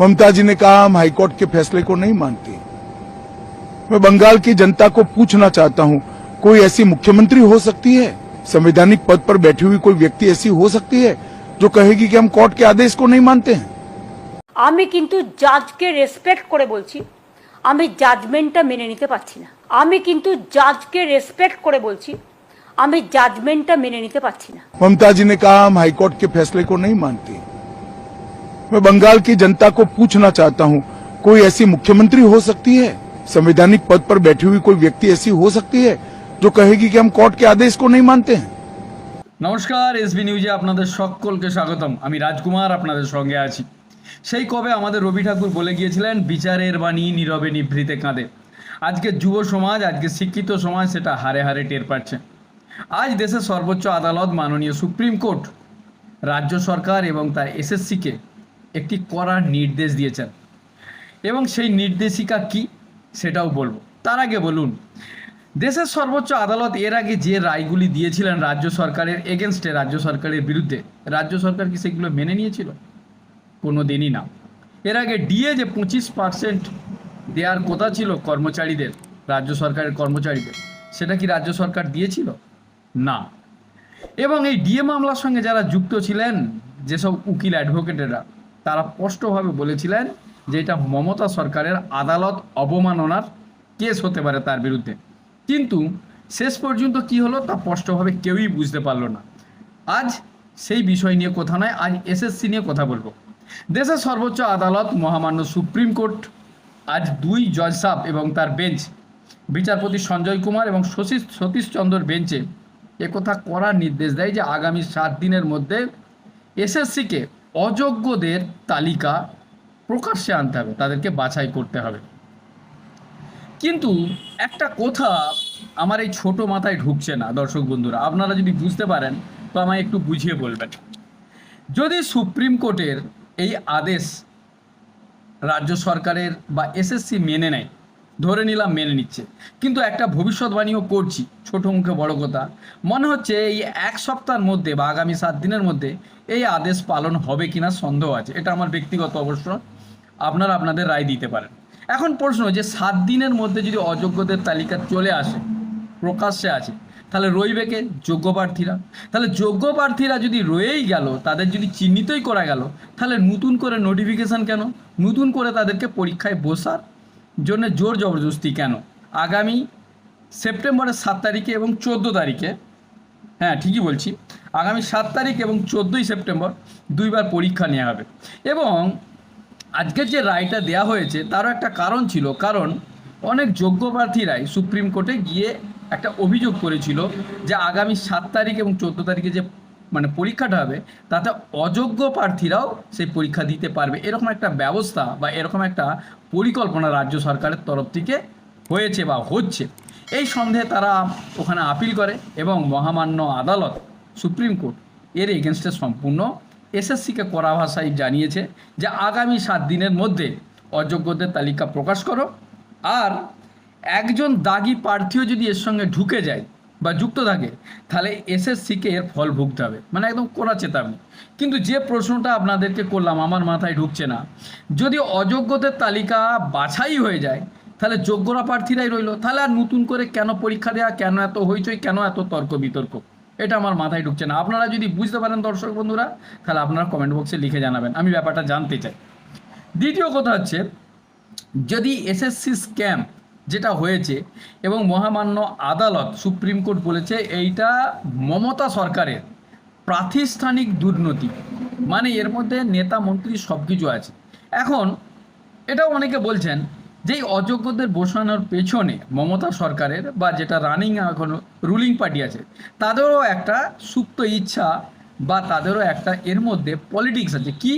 ममता जी ने कहा हम हाईकोर्ट के फैसले को नहीं मानती मैं बंगाल की जनता को पूछना चाहता हूं कोई ऐसी मुख्यमंत्री हो सकती है संवैधानिक पद पर बैठी हुई कोई व्यक्ति ऐसी हो सकती है जो कहेगी कि हम कोर्ट के आदेश को नहीं मानते हैं আমি কিন্তু জাজকে রেসপেক্ট করে বলছি আমি জাজমেন্টটা মেনে নিতে পারছি না আমি কিন্তু জাজকে রেসপেক্ট করে বলছি আমি জাজমেন্টটা মেনে নিতে পারছি না ममता जी ने कहा हम हाईकोर्ट के फैसले को नहीं मानती मैं बंगाल की जनता को पूछना चाहता हूं कोई ऐसी मुख्यमंत्री हो सकती है संवैधानिक पद पर बैठी हुई कोई व्यक्ति ऐसी हो सकती है जो कहेगी कि हम कोर्ट के आदेश को नहीं मानते हैं নমস্কার এসবি নিউজে আপনাদের সকলকে স্বাগতম আমি রাজকুমার আপনাদের সঙ্গে আছি সেই কবে আমাদের রবি ঠাকুর বলে গিয়েছিলেন বিচারের বাণী নীরবে নিভৃতে কাঁদে আজকে যুব সমাজ আজকে শিক্ষিত সমাজ সেটা হারে হারে টের পাচ্ছে আজ দেশের সর্বোচ্চ আদালত মাননীয় সুপ্রিম কোর্ট রাজ্য সরকার এবং তার এসএসসিকে একটি কড়া নির্দেশ দিয়েছেন। এবং সেই নির্দেশিকা কি সেটাও বলব। তার আগে বলুন, দেশের সর্বোচ্চ আদালত এর আগে যে রায়গুলি দিয়েছিলেন রাজ্য সরকারের এগেনস্টে রাজ্য সরকারের বিরুদ্ধে, রাজ্য সরকার কি সেগুলো মেনে নিয়েছিল? কোনো দিনই না। এর আগে ডিএ যে পঁচিশ পার্সেন্ট দেওয়ার কথা ছিল কর্মচারীদের, রাজ্য সরকারের কর্মচারীদের, সেটা কি রাজ্য সরকার দিয়েছিল? না। এবং এই ডিএ মামলার সঙ্গে যারা যুক্ত ছিলেন, যেসব উকিল অ্যাডভোকেটেরা তারা স্পষ্টভাবে বলেছিলেন যে এটা মমতা সরকারের আদালত অবমাননার কেস হতে পারে তার বিরুদ্ধে। কিন্তু শেষ পর্যন্ত কি হলো তা স্পষ্টভাবে কেউই বুঝতে পারল না। আজ সেই বিষয় নিয়ে কথা নয়, আজ এসএসসি নিয়ে কথা বলব। দেশের সর্বোচ্চ আদালত মহামান্য সুপ্রিম কোর্ট, আজ দুই জজ সাহ এবং তার বেঞ্চ, বিচারপতি সঞ্জয় কুমার এবং শশীষ সতীশ চন্দ্র বেঞ্চে একথা করার নির্দেশ দেয় যে আগামী সাত দিনের মধ্যে এসএসসিকে অযোগ্যদের তালিকা প্রকাশ্যে আনতে হবে, তাদেরকে বাছাই করতে হবে। কিন্তু একটা কথা আমার এই ছোট মাথায় ঢুকছে না, দর্শক বন্ধুরা, আপনারা যদি বুঝতে পারেন, তো আমায় একটু বুঝিয়ে বলবেন। যদি সুপ্রিম কোর্টের এই আদেশ রাজ্য সরকারের বা এসএসসি মেনে নেয় ধরে নিলাম, মেনে নিচ্ছে। কিন্তু একটা ভবিষ্যৎবাণীও করছি, ছোট মুখে বড় কথা। মনে হচ্ছে এই এক সপ্তাহের মধ্যে বা আগামী সাত দিনের মধ্যে এই আদেশ পালন হবে কিনা সন্দেহ আছে। এটা আমার ব্যক্তিগত অবশ্য আপনারা আপনাদের রায় দিতে পারেন। এখন প্রশ্ন, যে সাত দিনের মধ্যে যদি অযোগ্যদের তালিকা চলে আসে, প্রকাশ্যে আছে তাহলে রইবে কে? যোগ্য প্রার্থীরা। তাহলে যোগ্য প্রার্থীরা যদি রয়েই গেল, তাদের যদি চিহ্নিতই করা গেল, তাহলে নতুন করে নোটিফিকেশন কেন? নতুন করে তাদেরকে পরীক্ষায় বসার জন্য জোর জবরদস্তি কেন? আগামী সেপ্টেম্বরের সাত তারিখে এবং চোদ্দ তারিখে হ্যাঁ ঠিকই বলছি, আগামী সাত তারিখ এবং চোদ্দোই সেপ্টেম্বর দুইবার পরীক্ষা নেওয়া হবে। এবং আজকের যে রায়টা দেয়া হয়েছে, তারও একটা কারণ ছিল। কারণ অনেক যোগ্য প্রার্থীরাই সুপ্রিম কোর্টে গিয়ে একটা অভিযোগ করেছিল যে আগামী সাত তারিখ এবং চোদ্দ তারিখে যে মানে পরীক্ষাটা হবে, তাতে অযোগ্য প্রার্থীরাও সেই পরীক্ষা দিতে পারবে। এরকম একটা ব্যবস্থা বা এরকম একটা পরিকল্পনা রাজ্য সরকারের তরফ থেকে হয়েছে বা হচ্ছে। এই সন্দেহে তারা ওখানে আপিল করে এবং মহামান্য আদালত, সুপ্রিম কোর্ট এর এগেনস্টে সম্পূর্ণ এসএসসিকে কড়া ভাষায় জানিয়েছে যে আগামী সাত দিনের মধ্যে অযোগ্যদের তালিকা প্রকাশ করো। আর একজন দাগি প্রার্থীও যদি এর সঙ্গে ঢুকে যায় বা যুক্ত থাকে, তাহলে এসএসসিকে এর ফল ভুগতে হবে। মানে একদম কোনা চেতাবনি। কিন্তু যে প্রশ্নটা আপনাদেরকে করলাম, আমার মাথায় ঢুকছে না। যদি অযোগ্যদের তালিকা বাছাই হয়ে যায়, তাহলে যোগ্যরা প্রার্থীরাই রইল। তাহলে আর নতুন করে কেন পরীক্ষা দেওয়া কেন এত হইচই, কেন এত তর্ক বিতর্ক? এটা আমার মাথায় ঢুকছে না। আপনারা যদি বুঝতে পারেন, দর্শক বন্ধুরা, তাহলে আপনারা কমেন্ট বক্সে লিখে জানাবেন। আমি ব্যাপারটা জানতে চাই। দ্বিতীয় কথা হচ্ছে, যদি এসএসসি স্ক্যাম যেটা হয়েছে এবং মহামান্য আদালত সুপ্রিম কোর্ট বলেছে এইটা মমতা সরকারের প্রাতিষ্ঠানিক দুর্নীতি। মানে এর মধ্যে নেতা, মন্ত্রী সব কিছু আছে। এখন এটাও অনেকে বলছেন যে অযোগ্যদের বসানোর পেছনে মমতা সরকারের বা যেটা রানিং এখন রুলিং পার্টি আছে, তাদেরও একটা সুপ্ত ইচ্ছা বা তাদেরও একটা এর মধ্যে পলিটিক্স আছে। কি?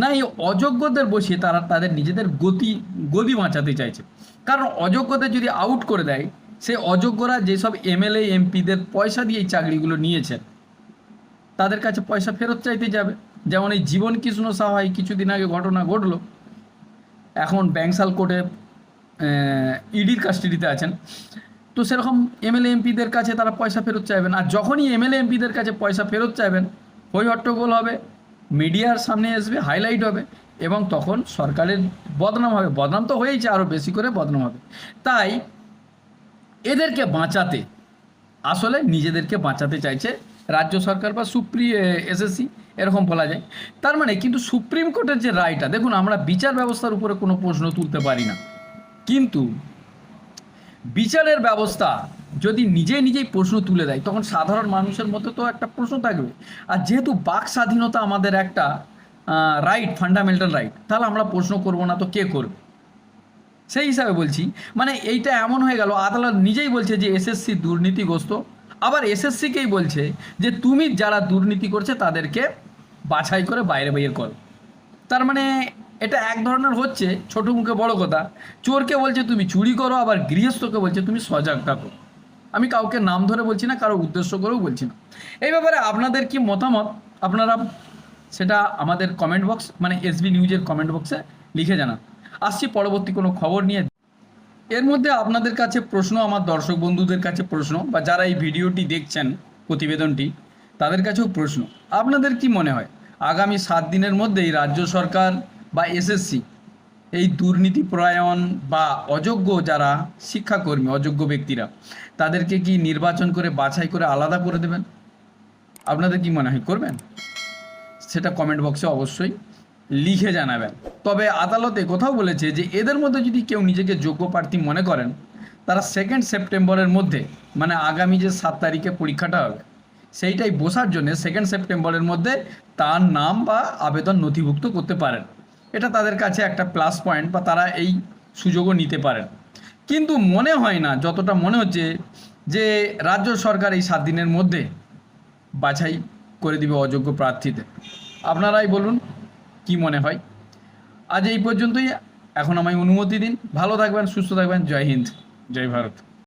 না এই অযোগ্যদের বসিয়ে তারা তাদের নিজেদের গতি, গদি বাঁচাতে চাইছে। কারণ অযোগ্যদের যদি আউট করে দেয় সে অযোগ্যরা যেসব এমএলএ এমপিদের পয়সা দিয়ে এই চাকরিগুলো নিয়েছেন, তাদের কাছে পয়সা ফেরত চাইতে যাবে। যেমন এই জীবন কৃষ্ণ সাহাই কিছুদিন আগে ঘটনা ঘটলো। এখন ব্যাংসাল কোর্টে ইডির কাস্টাডিতে আছেন। তো সেরকম এমএলএ এমপিদের কাছে তারা পয়সা ফেরত চাইবেন আর যখনই এমএলএ এমপিদের কাছে পয়সা ফেরত চাইবেন, হই হট্টগোল হবে, মিডিয়ার সামনে আসবে, হাইলাইট হবে। এবং তখন সরকারের বদনাম হবে। বদনাম তো হয়েইছে আরও বেশি করে বদনাম হবে। তাই এদেরকে বাঁচাতে, আসলে নিজেদেরকে বাঁচাতে চাইছে রাজ্য সরকার বা সুপ্রি এসএসসি এরকম বলা যায়। তার মানে কিন্তু সুপ্রিম কোর্টের যে রায়টা, দেখুন আমরা বিচার ব্যবস্থার উপরে কোনো প্রশ্ন তুলতে পারি না। কিন্তু বিচারের ব্যবস্থা যদি নিজে নিজেই প্রশ্ন তুলে দেয়, তখন সাধারণ মানুষের মধ্যে তো একটা প্রশ্ন থাকবে। আর যেহেতু বাক স্বাধীনতা আমাদের একটা রাইট ফান্ডামেন্টাল রাইট তাহলে আমরা প্রশ্ন করব না তো কে করবে? সেই হিসাবে বলছি মানে এইটা এমন হয়ে গেল, আদালত নিজেই বলছে যে এসএসসি দুর্নীতিগ্রস্ত। আবার এসএসসিকেই বলছে যে তুমি যারা দুর্নীতি করছে তাদেরকে বাছাই করে বাইরে বের করো। তার মানে এটা এক ধরনের হচ্ছে, ছোট মুখে বড় কথা। চোরকে বলছে তুমি চুরি করো, আবার গৃহস্থকে বলছে তুমি সজাগ থাকো। আমি কাউকে নাম ধরে বলছি না, কারও উদ্দেশ্য করেও বলছি না। এই ব্যাপারে আপনাদের কি মতামত? আপনারা সেটা আমাদের কমেন্ট বক্স মানে এসবি নিউজের কমেন্ট বক্সে লিখে জানান। আসছি পরবর্তী কোনো খবর নিয়ে। এর মধ্যে আপনাদের কাছে প্রশ্ন, আমার দর্শক বন্ধুদের কাছে প্রশ্ন, বা যারা এই ভিডিওটি দেখছেন প্রতিবেদনটি, তাদের কাছেও প্রশ্ন। আপনাদের কি মনে হয়, আগামী সাত দিনের মধ্যেই রাজ্য সরকার বা এসএসসি এই দুর্নীতি প্রয়ায়ন বা অযোগ্য যারা শিক্ষাকর্মী, অযোগ্য ব্যক্তিরা, তাদেরকে কি নির্বাচন করে, বাছাই করে আলাদা করে দেবেন? আপনাদের কি মনে হয়, করবেন? সেটা কমেন্ট বক্সে অবশ্যই লিখে জানাবেন। তবে আদালতে কোথাও বলেছে যে এদের মধ্যে যদি কেউ নিজেকে যোগ্য প্রার্থী মনে করেন, তারা সেকেন্ড সেপ্টেম্বরের মধ্যে মানে আগামী যে সাত তারিখে পরীক্ষাটা হবে, সেইটাই বসার জন্য সেকেন্ড সেপ্টেম্বরের মধ্যে তার নাম বা আবেদন নথিভুক্ত করতে পারেন। এটা তাদের কাছে একটা প্লাস পয়েন্ট বা তারা এই সুযোগও নিতে পারেন। কিন্তু মনে হয় না, যতটা মনে হচ্ছে যে রাজ্য সরকার এই সাত দিনের মধ্যে বাছাই করে দিবে অযোগ্য প্রার্থীদের। আপনারাই বলুন, কি মনে হয়? আজ এই পর্যন্তই। এখন আমায় অনুমতি দিন। ভালো থাকবেন, সুস্থ থাকবেন। জয় হিন্দ, জয় ভারত।